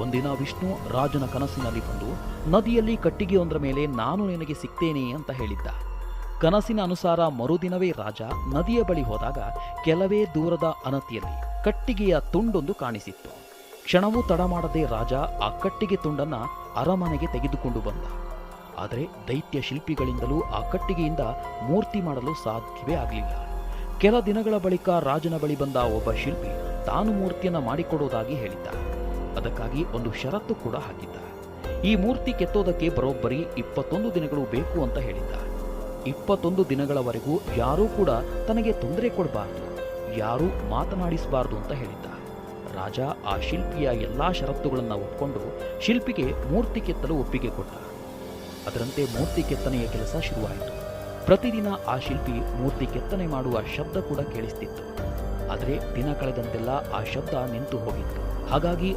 ಒಂದಿನ ವಿಷ್ಣು ರಾಜನ ಕನಸಿನಲ್ಲಿ ಬಂದು, ನದಿಯಲ್ಲಿ ಕಟ್ಟಿಗೆಯೊಂದರ ಮೇಲೆ ನಾನು ನಿನಗೆ ಸಿಗ್ತೇನೆ ಅಂತ ಹೇಳಿದ್ದ. ಕನಸಿನ ಅನುಸಾರ ಮರುದಿನವೇ ರಾಜ ನದಿಯ ಬಳಿ ಹೋದಾಗ ಕೆಲವೇ ದೂರದ ಅನತಿಯಲ್ಲಿ ಕಟ್ಟಿಗೆಯ ತುಂಡೊಂದು ಕಾಣಿಸಿತ್ತು. ಕ್ಷಣವೂ ತಡ ಮಾಡದೆ ರಾಜ ಆ ಕಟ್ಟಿಗೆ ತುಂಡನ್ನ ಅರಮನೆಗೆ ತೆಗೆದುಕೊಂಡು ಬಂದ. ಆದರೆ ದೈತ್ಯ ಶಿಲ್ಪಿಗಳಿಂದಲೂ ಆ ಕಟ್ಟಿಗೆಯಿಂದ ಮೂರ್ತಿ ಮಾಡಲು ಸಾಧ್ಯವೇ ಆಗಲಿಲ್ಲ. ಕೆಲ ದಿನಗಳ ಬಳಿಕ ರಾಜನ ಬಳಿ ಬಂದ ಒಬ್ಬ ಶಿಲ್ಪಿ ತಾನು ಮೂರ್ತಿಯನ್ನು ಮಾಡಿಕೊಡುವುದಾಗಿ ಹೇಳಿದ್ದ. ಅದಕ್ಕಾಗಿ ಒಂದು ಷರತ್ತು ಕೂಡ ಹಾಕಿದ್ದ ಈ ಮೂರ್ತಿ ಕೆತ್ತೋದಕ್ಕೆ ಬರೋಬ್ಬರಿ ಇಪ್ಪತ್ತೊಂದು ದಿನಗಳು ಬೇಕು ಅಂತ ಹೇಳಿದ್ದ ಇಪ್ಪತ್ತೊಂದು ದಿನಗಳವರೆಗೂ ಯಾರೂ ಕೂಡ ತನಗೆ ತೊಂದರೆ ಕೊಡಬಾರ್ದು, ಯಾರೂ ಮಾತನಾಡಿಸಬಾರ್ದು ಅಂತ ಹೇಳಿದ್ದ ರಾಜ ಆ ಶಿಲ್ಪಿಯ ಎಲ್ಲಾ ಷರತ್ತುಗಳನ್ನು ಒಪ್ಕೊಂಡು ಶಿಲ್ಪಿಗೆ ಮೂರ್ತಿ ಕೆತ್ತಲು ಒಪ್ಪಿಗೆ ಕೊಟ್ಟ. ಅದರಂತೆ ಮೂರ್ತಿ ಕೆತ್ತನೆಯ ಕೆಲಸ ಶುರುವಾಯಿತು. ಪ್ರತಿದಿನ ಆ ಶಿಲ್ಪಿ ಮೂರ್ತಿ ಕೆತ್ತನೆ ಮಾಡುವ ಶಬ್ದ ಕೂಡ ಕೇಳಿಸ್ತಿತ್ತು. ಆದರೆ ದಿನ ಕಳೆದಂತೆಲ್ಲ ಆ ಶಬ್ದ ನಿಂತು ಹೋಗಿತ್ತು. ಹಾಗಾಗಿ